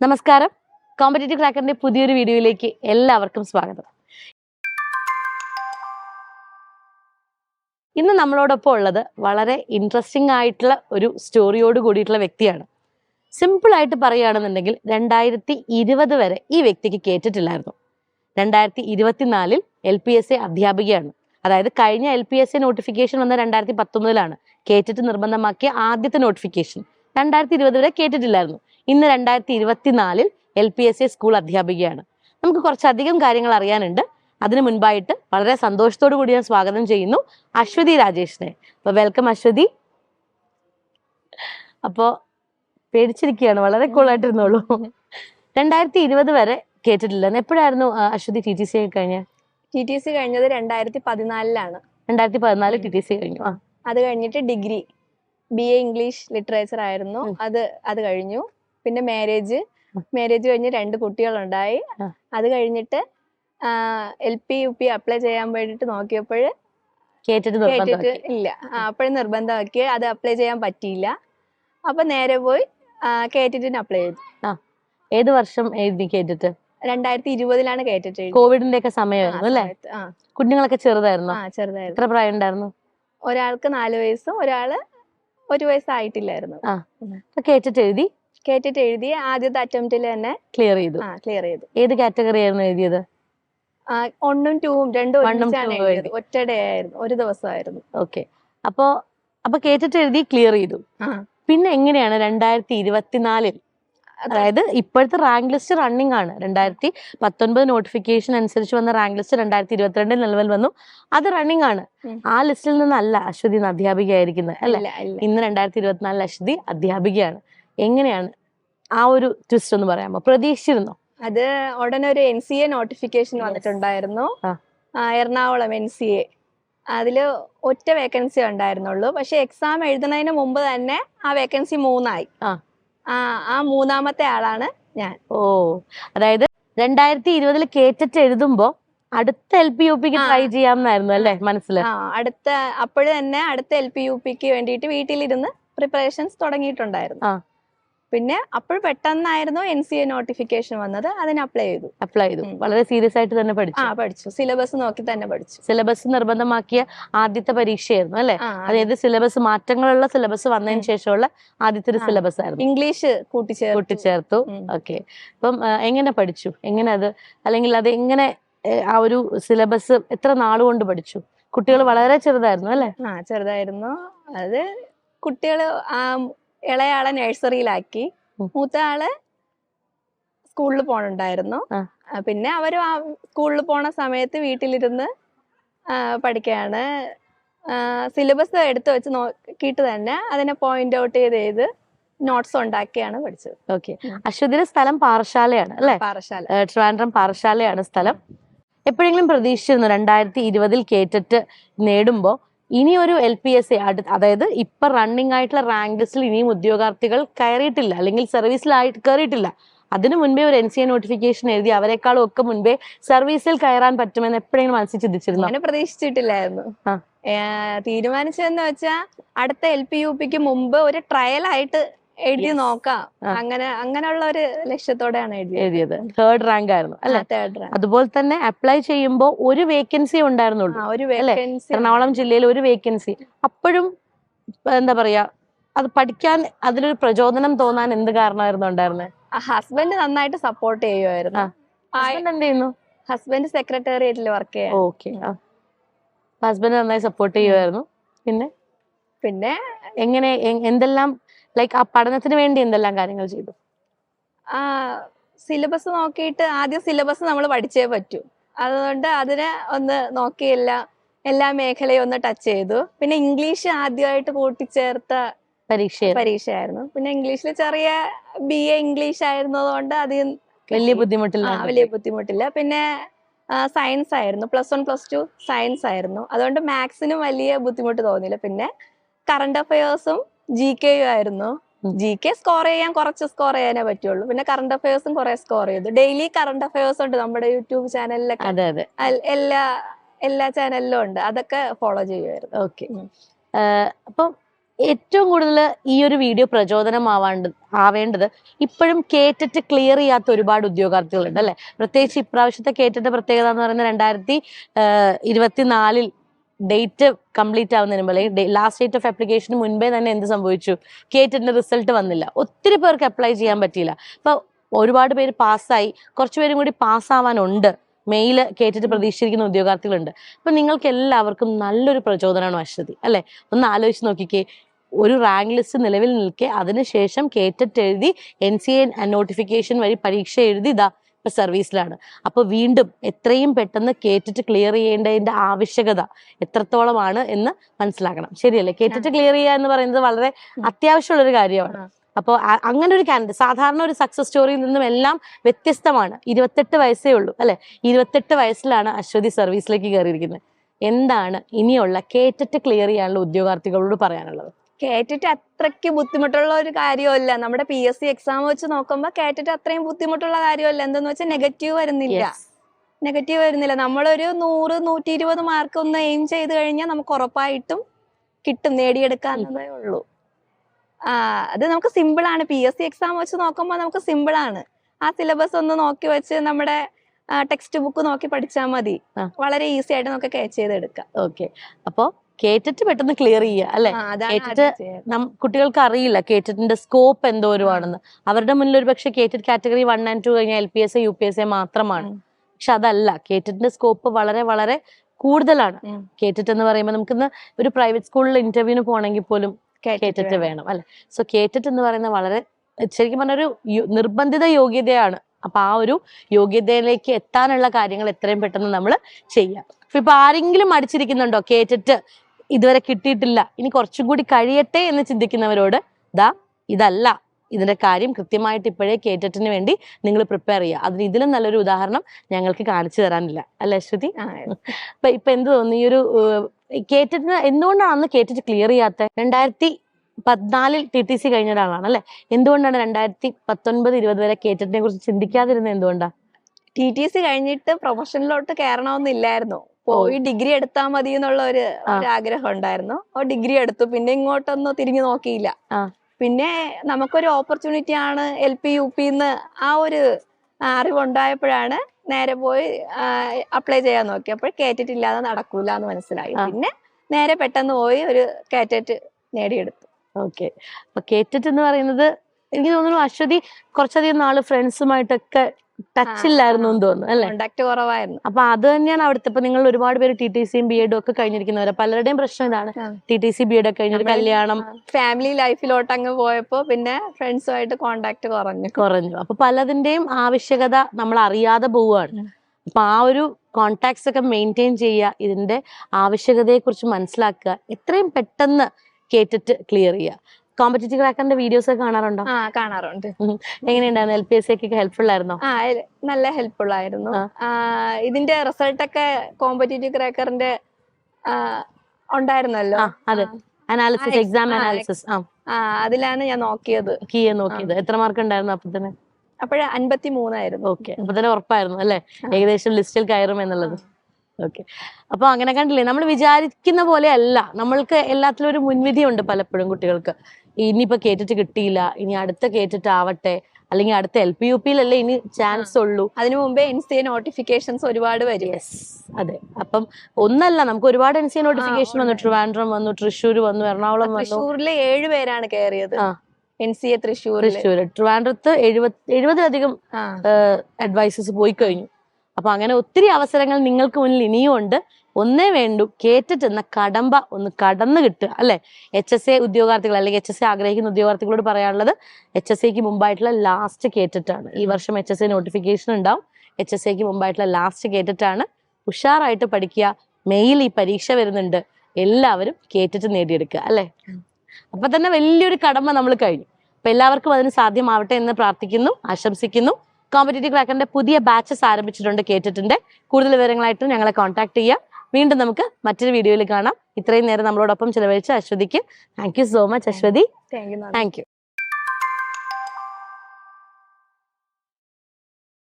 നമസ്കാരം. കോമ്പറ്റേറ്റീവ് ക്രാക്കറിന്റെ പുതിയൊരു വീഡിയോയിലേക്ക് എല്ലാവർക്കും സ്വാഗതം. ഇന്ന് നമ്മളോടൊപ്പം ഉള്ളത് വളരെ ഇൻട്രസ്റ്റിംഗ് ആയിട്ടുള്ള ഒരു സ്റ്റോറിയോട് കൂടിയിട്ടുള്ള വ്യക്തിയാണ്. സിമ്പിൾ ആയിട്ട് പറയുകയാണെന്നുണ്ടെങ്കിൽ രണ്ടായിരത്തി ഇരുപത് വരെ ഈ വ്യക്തിക്ക് കേട്ടിട്ടില്ലായിരുന്നു. രണ്ടായിരത്തി ഇരുപത്തിനാലിൽ എൽ പി എസ് എ അധ്യാപികയാണ്. അതായത് കഴിഞ്ഞ L P S A notification വന്ന രണ്ടായിരത്തി പത്തൊമ്പതിലാണ് കേട്ടിട്ട് നിർബന്ധമാക്കിയ ആദ്യത്തെ നോട്ടിഫിക്കേഷൻ രണ്ടായിരത്തി ഇരുപത് വരെ കേട്ടിട്ടില്ലായിരുന്നു. ഇന്ന് രണ്ടായിരത്തി ഇരുപത്തിനാലിൽ L P S C school അധ്യാപികയാണ്. നമുക്ക് കുറച്ചധികം കാര്യങ്ങൾ അറിയാനുണ്ട്. അതിനു മുൻപായിട്ട് വളരെ സന്തോഷത്തോടു കൂടി ഞാൻ സ്വാഗതം ചെയ്യുന്നു അശ്വതി രാജേഷിനെ. അപ്പൊ വെൽക്കം അശ്വതി. അപ്പോ പേടിച്ചിരിക്കുകയാണ് വളരെ കൂളായിട്ടിരുന്നുള്ളൂ രണ്ടായിരത്തി ഇരുപത് വരെ കേട്ടിട്ടില്ല. എപ്പോഴായിരുന്നു അശ്വതി ടി ടി സി കഴിഞ്ഞ? ടി ടി സി കഴിഞ്ഞത് രണ്ടായിരത്തി പതിനാലിലാണ് രണ്ടായിരത്തി പതിനാല് ടി ടി സി കഴിഞ്ഞു ആ. അത് കഴിഞ്ഞിട്ട് degree B A English literature ആയിരുന്നു. അത് അത് കഴിഞ്ഞു. പിന്നെ മാരേജ്. മാരേജ് കഴിഞ്ഞ് രണ്ട് കുട്ടികളുണ്ടായി. ഉണ്ടായി അത് കഴിഞ്ഞിട്ട് L P U P apply ചെയ്യാൻ വേണ്ടിട്ട് നോക്കിയപ്പോൾ കേട്ടിട്ട്. ഇല്ല. അപ്പോഴും നിർബന്ധമാക്കി. അത് അപ്ലൈ ചെയ്യാൻ പറ്റിയില്ല. അപ്പൊ നേരെ പോയി കേട്ടിട്ടിന് അപ്ലൈ ചെയ്തു. ഏത് വർഷം എഴുതി കേട്ടിട്ട്? രണ്ടായിരത്തി ഇരുപതിലാണ് കേട്ടിട്ട്. കോവിഡിന്റെ ഒക്കെ സമയമായിരുന്നു അല്ലേ? കുഞ്ഞുങ്ങളൊക്കെ ചെറുതായിരുന്നു? ചെറുതായിരുന്നു. എത്ര പ്രായം ഉണ്ടായിരുന്നു ഒരാൾക്ക് നാല് വയസ്സും ഒരാൾ ഒരു വയസ്സായിട്ടില്ലായിരുന്നു. കേട്ടിട്ട് എഴുതി. കേട്ടിട്ട് എഴുതി ആദ്യത്തെ അറ്റംപ്റ്റിൽ തന്നെ ക്ലിയർ ചെയ്തു. ആ ക്ലിയർ ചെയ്തു. ഏത് കാറ്റഗറി ആയിരുന്നു എഴുതിയത്? ഒന്നും ടൂവും രണ്ടും ഒരുമിച്ചാണ് എഴുതിയത്. ആയിരുന്നു. ഒരു ദിവസമായിരുന്നു ഓക്കെ അപ്പോ അപ്പൊ കേട്ടിട്ട് എഴുതി ക്ലിയർ ചെയ്തു. പിന്നെ എങ്ങനെയാണ് രണ്ടായിരത്തി ഇരുപത്തിനാലിൽ അത്. അതായത് ഇപ്പോഴത്തെ റാങ്ക് ലിസ്റ്റ് റണ്ണിംഗ് ആണ്. രണ്ടായിരത്തി പത്തൊൻപത് നോട്ടിഫിക്കേഷൻ അനുസരിച്ച് വന്ന റാങ്ക് ലിസ്റ്റ് രണ്ടായിരത്തി ഇരുപത്തിരണ്ടിൽ നിലവിൽ വന്നു. അത് റണ്ണിംഗ് ആണ്. ആ ലിസ്റ്റിൽ നിന്നല്ല അശ്വതി അധ്യാപിക അധ്യാപികയായിരിക്കുന്നത് അല്ലെ? ഇന്ന് രണ്ടായിരത്തി ഇരുപത്തിനാലിൽ അശ്വതി അധ്യാപികയാണ്. എങ്ങനെയാണ് ആ ഒരു ട്വിസ്റ്റ് ഒന്ന് പറയാമോ? പ്രതീക്ഷിച്ചിരുന്നോ? അത് ഉടനെ ഒരു എൻ സി എ നോട്ടിഫിക്കേഷൻ വന്നിട്ടുണ്ടായിരുന്നു. എറണാകുളം എൻ സി എ അതിൽ ഒറ്റ വേക്കൻസി ഉണ്ടായിരുന്നുള്ളൂ. പക്ഷെ എക്സാം എഴുതുന്നതിന് മുമ്പ് തന്നെ ആ വേക്കൻസി മൂന്നായി. ആ. ആ മൂന്നാമത്തെ ആളാണ് ഞാൻ. ഓ അതായത് രണ്ടായിരത്തി ഇരുപതിൽ കേറ്ററ്റ് എഴുതുമ്പോ അടുത്ത എൽ പി യു പിക്ക്. ട്രൈ ചെയ്യാമെന്നായിരുന്നു അല്ലേ മനസ്സിൽ അടുത്ത അപ്പോഴ് തന്നെ അടുത്ത എൽ പി യു പിക്ക് വേണ്ടിയിട്ട് വീട്ടിലിരുന്ന് പ്രിപ്പറേഷൻസ് തുടങ്ങിയിട്ടുണ്ടായിരുന്നു. ആ. പിന്നെ അപ്പോൾ പെട്ടെന്നായിരുന്നു എൻ സി എ നോട്ടിഫിക്കേഷൻ വന്നത്. അതിന് അപ്ലൈ ചെയ്തു. അപ്ലൈ ചെയ്തു. വളരെ സീരിയസ് ആയിട്ട് തന്നെ പഠിച്ചു. ആ പഠിച്ചു. സിലബസ് നോക്കി തന്നെ പഠിച്ചു. സിലബസ് നിർബന്ധമാക്കിയ ആദ്യത്തെ പരീക്ഷയായിരുന്നു അല്ലെ? അതായത് സിലബസ് മാറ്റങ്ങളുള്ള സിലബസ് വന്നതിന് ശേഷമുള്ള ആദ്യത്തെ ഒരു സിലബസ് ആയിരുന്നു. ഇംഗ്ലീഷ് കൂട്ടിച്ചേർത്തു. കൂട്ടിച്ചേർത്തു. ഓക്കെ അപ്പം എങ്ങനെ പഠിച്ചു? എങ്ങനെ അത്? അല്ലെങ്കിൽ അത് എങ്ങനെ ആ ഒരു സിലബസ് എത്ര നാളുകൊണ്ട് പഠിച്ചു? കുട്ടികൾ വളരെ ചെറുതായിരുന്നു അല്ലെ? ആ ചെറുതായിരുന്നു. അത് കുട്ടികൾ ആ ഇളയാളെ നഴ്സറിയിലാക്കി. മൂത്ത ആൾ സ്കൂളിൽ പോണുണ്ടായിരുന്നു. പിന്നെ അവർ ആ സ്കൂളിൽ പോണ സമയത്ത് വീട്ടിലിരുന്ന് പഠിക്കുകയാണ് സിലബസ് എടുത്തു വെച്ച് നോക്കിയിട്ട് തന്നെ അതിനെ പോയിന്റ് ഔട്ട് ചെയ്ത് ചെയ്ത് നോട്ട്സ് ഉണ്ടാക്കിയാണ് പഠിച്ചത്. ഓക്കെ. അശ്വതിയുടെ സ്ഥലം പാറശാലയാണ് അല്ലെ? പാറശാല. ട്രിവാൻഡ്രം പാറശാലയാണ് സ്ഥലം. എപ്പോഴെങ്കിലും പ്രതീക്ഷിച്ചിരുന്നു? രണ്ടായിരത്തി ഇരുപതിൽ കേറ്റിട്ട് നേടുമ്പോൾ ഇനി ഒരു എൽ പി എസ് എ അതായത് ഇപ്പൊ റണ്ണിംഗ് ആയിട്ടുള്ള റാങ്ക് ലിസ്റ്റിൽ ഇനിയും ഉദ്യോഗാർത്ഥികൾ കയറിയിട്ടില്ല അല്ലെങ്കിൽ സർവീസിലായിട്ട് കയറിയിട്ടില്ല. അതിനു മുൻപേ ഒരു എൻ സി എ നോട്ടിഫിക്കേഷൻ എഴുതി അവരെക്കാളും ഒക്കെ മുൻപേ സർവീസിൽ കയറാൻ പറ്റുമെന്ന് എപ്പോഴെങ്കിലും മനസ്സിൽ ചിന്തിച്ചിരുന്നു? അങ്ങനെ പ്രതീക്ഷിച്ചിട്ടില്ലായിരുന്നു. തീരുമാനിച്ചതെന്ന് വെച്ചാൽ അടുത്ത എൽ പി യു പിക്ക് മുമ്പ് ഒരു ട്രയൽ ആയിട്ട് എഴുതി നോക്കാം. അങ്ങനെ അങ്ങനെയുള്ള ഒരു ലക്ഷ്യത്തോടെയാണ് എഴുതിയത്. തേർഡ് റാങ്ക് ആയിരുന്നു അല്ലെ? തേർഡ് റാങ്ക് അതുപോലെ തന്നെ അപ്ലൈ ചെയ്യുമ്പോൾ ഒരു വേക്കൻസി ഉണ്ടായിരുന്നുള്ളൂ ഒരു വേക്കൻസി എറണാകുളം ജില്ലയിൽ ഒരു വേക്കൻസി അപ്പോഴും എന്താ പറയാ അത് പഠിക്കാൻ അതിലൊരു പ്രചോദനം തോന്നാൻ എന്ത് കാരണമായിരുന്നു ഉണ്ടായിരുന്നത് ഹസ്ബൻഡ് നന്നായിട്ട് സപ്പോർട്ട് ചെയ്യുമായിരുന്നു ഹസ്ബൻഡ് എന്ത് ചെയ്യുന്നു? ഹസ്ബൻഡ് സെക്രട്ടേറിയറ്റിൽ വർക്ക് ചെയ്യാം. ഓക്കെ ഹസ്ബൻഡ് നന്നായി സപ്പോർട്ട് ചെയ്യുമായിരുന്നു പിന്നെ? പിന്നെ എങ്ങനെ എന്തെല്ലാം ലൈക്ക് ആ പഠനത്തിന് വേണ്ടി എന്തെല്ലാം കാര്യങ്ങൾ ചെയ്തു? സിലബസ് നോക്കിയിട്ട് ആദ്യം സിലബസ് നമ്മൾ പഠിച്ചേ പറ്റൂ. അതുകൊണ്ട് അതിനെ ഒന്ന് നോക്കി എല്ലാ മേഖലയും ഒന്ന് ടച്ച് ചെയ്തു. പിന്നെ ഇംഗ്ലീഷ് ആദ്യമായിട്ട് കൂട്ടിച്ചേർത്ത പരീക്ഷ പരീക്ഷയായിരുന്നു. പിന്നെ ഇംഗ്ലീഷിൽ ചെറിയ ബി എ ഇംഗ്ലീഷ് ആയിരുന്നതുകൊണ്ട് അധികം വലിയ ബുദ്ധിമുട്ടില്ല. വലിയ ബുദ്ധിമുട്ടില്ല. പിന്നെ സയൻസ് ആയിരുന്നു. Plus one plus two science ആയിരുന്നു. അതുകൊണ്ട് മാത്സിനും വലിയ ബുദ്ധിമുട്ട് തോന്നിയില്ല. പിന്നെ കറണ്ട് അഫയേഴ്സും ജി കെയും ആയിരുന്നു. ജി കെ സ്കോർ ചെയ്യാൻ കുറച്ച് സ്കോർ ചെയ്യാനേ പറ്റുള്ളൂ. പിന്നെ കറണ്ട് അഫയേഴ്സും കുറെ സ്കോർ ചെയ്തു. ഡെയിലി കറണ്ട് അഫയേഴ്സ് ഉണ്ട് നമ്മുടെ യൂട്യൂബ് ചാനലിലൊക്കെ അതെ അതെ. എല്ലാ എല്ലാ ചാനലിലും ഉണ്ട്. അതൊക്കെ ഫോളോ ചെയ്യുമായിരുന്നു ഓക്കെ. അപ്പം ഏറ്റവും കൂടുതൽ ഈ ഒരു വീഡിയോ പ്രചോദനമാവാണ്ട് ആവേണ്ടത് ഇപ്പോഴും കേറ്റിട്ട് ക്ലിയർ ചെയ്യാത്ത ഒരുപാട് ഉദ്യോഗാർത്ഥികളുണ്ട് അല്ലെ? പ്രത്യേകിച്ച് ഇപ്രാവശ്യത്തെ കേറ്റിന്റെ പ്രത്യേകത എന്ന് പറയുന്നത് രണ്ടായിരത്തി ഇരുപത്തിനാലിൽ ഡേറ്റ് കംപ്ലീറ്റ് ആവുന്നതിന് മുമ്പ് ലാസ്റ്റ് ഡേറ്റ് ഓഫ് ആപ്ലിക്കേഷന് മുൻപേ തന്നെ എന്ത് സംഭവിച്ചു? കേറ്റിന്റെ റിസൾട്ട് വന്നില്ല. ഒത്തിരി പേർക്ക് അപ്ലൈ ചെയ്യാൻ പറ്റിയില്ല. അപ്പൊ ഒരുപാട് പേര് പാസ്സായി. കുറച്ച് പേരും കൂടി പാസ്സാവാനുണ്ട്. മെയിൽ കേട്ടിട്ട് പ്രതീക്ഷിച്ചിരിക്കുന്ന ഉദ്യോഗാർത്ഥികളുണ്ട്. അപ്പൊ നിങ്ങൾക്ക് എല്ലാവർക്കും നല്ലൊരു പ്രചോദനമാണ് അശ്വതി അല്ലെ? ഒന്ന് ആലോചിച്ച് നോക്കിക്കേ. ഒരു റാങ്ക് ലിസ്റ്റ് നിലവിൽ നിൽക്കെ അതിനുശേഷം കേറ്റിട്ട് എഴുതി എൻ സി എ നോട്ടിഫിക്കേഷൻ വഴി പരീക്ഷ എഴുതി ഇതാ ഇപ്പൊ സർവീസിലാണ് അപ്പോൾ വീണ്ടും എത്രയും പെട്ടെന്ന് കേറ്റിട്ട് ക്ലിയർ ചെയ്യേണ്ടതിന്റെ ആവശ്യകത എത്രത്തോളമാണ് എന്ന് മനസ്സിലാക്കണം. ശരിയല്ലേ? കേറ്റിട്ട് ക്ലിയർ ചെയ്യുക എന്ന് പറയുന്നത് വളരെ അത്യാവശ്യമുള്ള ഒരു കാര്യമാണ്. അപ്പോൾ അങ്ങനെ ഒരു കാൻഡിഡേറ്റ് സാധാരണ ഒരു സക്സസ് സ്റ്റോറിയിൽ നിന്നും എല്ലാം വ്യത്യസ്തമാണ്. ഇരുപത്തെട്ട് വയസ്സേ ഉള്ളൂ അല്ലെ? ഇരുപത്തെട്ട് വയസ്സിലാണ് അശ്വതി സർവീസിലേക്ക് കയറിയിരിക്കുന്നത്. എന്താണ് ഇനിയുള്ള കേറ്റിട്ട് ക്ലിയർ ചെയ്യാനുള്ള ഉദ്യോഗാർത്ഥികളോട് പറയാനുള്ളത്? കേട്ടിട്ട് അത്രയ്ക്ക് ബുദ്ധിമുട്ടുള്ള ഒരു കാര്യമല്ല നമ്മുടെ പി എസ് സി എക്സാം വെച്ച് നോക്കുമ്പോൾ കേട്ടിട്ട് അത്രയും ബുദ്ധിമുട്ടുള്ള കാര്യമല്ല എന്തെന്ന് വെച്ചാൽ നെഗറ്റീവ് വരുന്നില്ല. നെഗറ്റീവ് വരുന്നില്ല. നമ്മളൊരു നൂറ് നൂറ്റി ഇരുപത് മാർക്ക് ഒന്ന് എയിം ചെയ്ത് കഴിഞ്ഞാൽ നമുക്ക് ഉറപ്പായിട്ടും കിട്ടും. നേടിയെടുക്കാൻ ഉള്ളൂ. ആ അത് നമുക്ക് സിമ്പിൾ ആണ്. പി എസ് സി എക്സാം വെച്ച് നോക്കുമ്പോൾ നമുക്ക് സിമ്പിൾ ആണ്. ആ സിലബസ് ഒന്ന് നോക്കി വെച്ച് നമ്മുടെ ടെക്സ്റ്റ് ബുക്ക് നോക്കി പഠിച്ചാൽ മതി. വളരെ ഈസി ആയിട്ട് നമുക്ക് ക്യാച്ച് ചെയ്തെടുക്കാം. ഓക്കെ അപ്പോ കേറ്റിട്ട് പെട്ടെന്ന് ക്ലിയർ ചെയ്യുക അല്ലെ? കേട്ടിട്ട് കുട്ടികൾക്ക് അറിയില്ല കേറ്റിന്റെ സ്കോപ്പ് എന്തോരുമാണെന്ന് അവരുടെ മുന്നിൽ ഒരു പക്ഷേ KTET category one and two കഴിഞ്ഞാൽ L P S A U P S A മാത്രമാണ്. പക്ഷെ അതല്ല കേറ്റഡിന്റെ സ്കോപ്പ് വളരെ വളരെ കൂടുതലാണ്. കേറ്റിട്ട് എന്ന് പറയുമ്പോൾ നമുക്കിന്ന് ഒരു പ്രൈവറ്റ് സ്കൂളിൽ ഇന്റർവ്യൂവിന് പോകണമെങ്കിൽ പോലും കേട്ടിട്ട് കേറ്റിട്ട് വേണം. അല്ലെ? സോ കേറ്റിട്ട് എന്ന് പറയുന്നത് വളരെ ശരിക്കും പറഞ്ഞ ഒരു യോ- നിർബന്ധിത യോഗ്യതയാണ്. അപ്പൊ ആ ഒരു യോഗ്യതയിലേക്ക് എത്താനുള്ള കാര്യങ്ങൾ എത്രയും പെട്ടെന്ന് നമ്മൾ ചെയ്യാം. ഇപ്പൊ ആരെങ്കിലും മടിച്ചിരിക്കുന്നുണ്ടോ? കേറ്റിട്ട് ഇതുവരെ കിട്ടിയിട്ടില്ല. ഇനി കുറച്ചും കൂടി കഴിയട്ടെ എന്ന് ചിന്തിക്കുന്നവരോട് ദാ ഇതല്ല. ഇതിന്റെ കാര്യം കൃത്യമായിട്ട് ഇപ്പോഴേ കേറ്റിട്ടിന് വേണ്ടി നിങ്ങൾ പ്രിപ്പയർ ചെയ്യുക. അതിന് ഇതിലും നല്ലൊരു ഉദാഹരണം ഞങ്ങൾക്ക് കാണിച്ചു തരാനില്ല. അല്ല അശ്വതി അപ്പൊ ഇപ്പൊ എന്ത് തോന്നുന്നു? ഈ ഒരു കേറ്റിന് എന്തുകൊണ്ടാണ് അന്ന് കേറ്റിട്ട് ക്ലിയർ ചെയ്യാത്ത രണ്ടായിരത്തി പതിനാലിൽ ടി ടി സി കഴിഞ്ഞ ഒരാളാണ് അല്ലെ? എന്തുകൊണ്ടാണ് രണ്ടായിരത്തി പത്തൊൻപത് ഇരുപത് വരെ കേറ്റിനെ കുറിച്ച് ചിന്തിക്കാതിരുന്നത് എന്തുകൊണ്ടാണ് ടി ടി സി കഴിഞ്ഞിട്ട് പ്രൊഫഷനിലോട്ട് കയറണമെന്നില്ലായിരുന്നു പോയി ഡിഗ്രി എടുത്താൽ മതി എന്നുള്ള ഒരു ആഗ്രഹം ഉണ്ടായിരുന്നു. അപ്പോൾ ഡിഗ്രി എടുത്തു. പിന്നെ ഇങ്ങോട്ടൊന്നും തിരിഞ്ഞു നോക്കിയില്ല. പിന്നെ നമുക്കൊരു ഓപ്പർച്യൂണിറ്റി ആണ് എൽ പി യു പിന്ന് ആ ഒരു അറിവുണ്ടായപ്പോഴാണ് നേരെ പോയി അപ്ലൈ ചെയ്യാൻ നോക്കി. അപ്പോൾ കേറ്റിട്ടില്ലാതെ നടക്കൂല എന്ന് മനസ്സിലായി. പിന്നെ നേരെ പെട്ടെന്ന് പോയി ഒരു കേറ്ററ്റ് നേടിയെടുത്തു. ഓക്കെ. അപ്പൊ കേറ്റിട്ട് എന്ന് പറയുന്നത് എനിക്ക് തോന്നുന്നു അശ്വതി കുറച്ചധികം നാൾ ഫ്രണ്ട്സുമായിട്ടൊക്കെ ടച്ച് ഇല്ലായിരുന്നു എന്ന് തോന്നുന്നു അല്ലെ? കോണ്ടാക്ട് കുറവായിരുന്നു. അപ്പൊ അത് തന്നെയാണ് അവിടുത്തെ ഇപ്പൊ നിങ്ങൾ ഒരുപാട് പേര് ടി ടി സിയും ബി എഡും ഒക്കെ കഴിഞ്ഞിരിക്കുന്നവരെ. പലരുടെയും പ്രശ്നം ഇതാണ്. T T C B Ed ഒക്കെ കഴിഞ്ഞൊരു കല്യാണം. ഫാമിലി ലൈഫിലോട്ട് അങ്ങ് പോയപ്പോ പിന്നെ ഫ്രണ്ട്സുമായിട്ട് കോണ്ടാക്ട് കുറഞ്ഞു. കുറഞ്ഞു. അപ്പൊ പലതിന്റെയും ആവശ്യകത നമ്മൾ അറിയാതെ പോവുകയാണ്. അപ്പൊ ആ ഒരു കോണ്ടാക്ട്സ് ഒക്കെ മെയിന്റെയിൻ ചെയ്യുക ഇതിന്റെ ആവശ്യകതയെ കുറിച്ച് മനസ്സിലാക്കുക എത്രയും പെട്ടെന്ന് കേട്ടിട്ട് ക്ലിയർ ചെയ്യുക. കോമ്പറ്റേറ്റീവ് ക്രാക്കറിന്റെ വീഡിയോസ് ഒക്കെ കാണാറുണ്ടോ? ആ കാണാറുണ്ട്. എങ്ങനെയുണ്ടായിരുന്നു? എൽ പി എസ് സി ഒക്കെ ഹെൽപ്ഫുൾ ആയിരുന്നോ? ആ നല്ല ഹെൽപ്ഫുൾ ആയിരുന്നു. ഇതിന്റെ റിസൾട്ട് ഒക്കെ കോമ്പറ്റേറ്റീവ് ക്രാക്കറിന്റെ ഉണ്ടായിരുന്നല്ലോ. അതെ. അനാലിസിസ് എക്സാം അനാലിസിസ് ആ ആ. അതിലാണ് ഞാൻ നോക്കിയത്. കീ നോക്കിയത്. എത്ര മാർക്ക് ഉണ്ടായിരുന്നു അപ്പൊ തന്നെ? അപ്പോഴേ അൻപത്തി മൂന്നായിരുന്നു ഓക്കെ അപ്പൊ തന്നെ ഉറപ്പായിരുന്നു അല്ലെ? ഏകദേശം ലിസ്റ്റിൽ കയറും എന്നുള്ളത്. ഓക്കെ അപ്പൊ അങ്ങനെ കണ്ടില്ലേ? നമ്മൾ വിചാരിക്കുന്ന പോലെ അല്ല. നമ്മൾക്ക് എല്ലാത്തിലും ഒരു മുൻവിധി ഉണ്ട് പലപ്പോഴും കുട്ടികൾക്ക്. ഇനിയിപ്പോ കേട്ടിട്ട് കിട്ടിയില്ല. ഇനി അടുത്ത കേട്ടിട്ട് ആവട്ടെ അല്ലെങ്കിൽ അടുത്ത എൽ പി യു പിയിലല്ലേ ഇനി ചാൻസ് ഉള്ളൂ. അതിനു മുമ്പേ എൻ സി എ നോട്ടിഫിക്കേഷൻസ് ഒരുപാട് വരും. അതെ. അപ്പം ഒന്നല്ല നമുക്ക് ഒരുപാട് എൻ സി എ നോട്ടിഫിക്കേഷൻ വന്നു. ട്രിവാൻഡ്രം വന്നു തൃശ്ശൂർ വന്നു എറണാകുളം വന്നു. തൃശ്ശൂരിലെ ഏഴ് പേരാണ് കയറിയത്. N C A Thrissur Thrissur ട്രിവാൻഡ്രത്ത് എഴുപത് എഴുപതിലധികം അഡ്വൈസസ് പോയി കഴിഞ്ഞു. അപ്പൊ അങ്ങനെ ഒത്തിരി അവസരങ്ങൾ നിങ്ങൾക്ക് മുന്നിൽ ഇനിയും ഉണ്ട്. ഒന്നേ വേണ്ടു കേറ്റിട്ട് എന്ന കടമ്പ ഒന്ന് കടന്നു കിട്ടുക അല്ലെ? എച്ച് എസ് എ ഉദ്യോഗാർത്ഥികൾ അല്ലെങ്കിൽ എച്ച് എസ് എ ആഗ്രഹിക്കുന്ന ഉദ്യോഗാർത്ഥികളോട് പറയാനുള്ളത് എച്ച് എസ് എക്ക് മുമ്പായിട്ടുള്ള ലാസ്റ്റ് കേറ്ററ്റാണ് ഈ വർഷം എച്ച് എസ് എ നോട്ടിഫിക്കേഷൻ ഉണ്ടാവും. എച്ച് എസ് എക്ക് മുമ്പായിട്ടുള്ള ലാസ്റ്റ് കേറ്ററ്റാണ് ഉഷാറായിട്ട് പഠിക്കുക. മെയിൽ ഈ പരീക്ഷ വരുന്നുണ്ട്. എല്ലാവരും കേറ്ററ്റ് നേടിയെടുക്കുക അല്ലെ? അപ്പൊ തന്നെ വലിയൊരു കടമ നമ്മൾ കഴിഞ്ഞു. അപ്പൊ എല്ലാവർക്കും അതിന് സാധ്യമാവട്ടെ എന്ന് പ്രാർത്ഥിക്കുന്നു ആശംസിക്കുന്നു. കോമ്പറ്റേറ്റീവ് ക്രാക്കറിന്റെ പുതിയ ബാച്ചസ് ആരംഭിച്ചിട്ടുണ്ട് കേട്ടിട്ടുണ്ട്. കൂടുതൽ വിവരങ്ങളായിട്ട് ഞങ്ങളെ കോൺടാക്ട് ചെയ്യാം. വീണ്ടും നമുക്ക് മറ്റൊരു വീഡിയോയിൽ കാണാം. ഇത്രയും നേരം നമ്മളോടൊപ്പം ചിലവഴിച്ച അശ്വതിക്ക് thank you so much Aswathy. Thank you thank you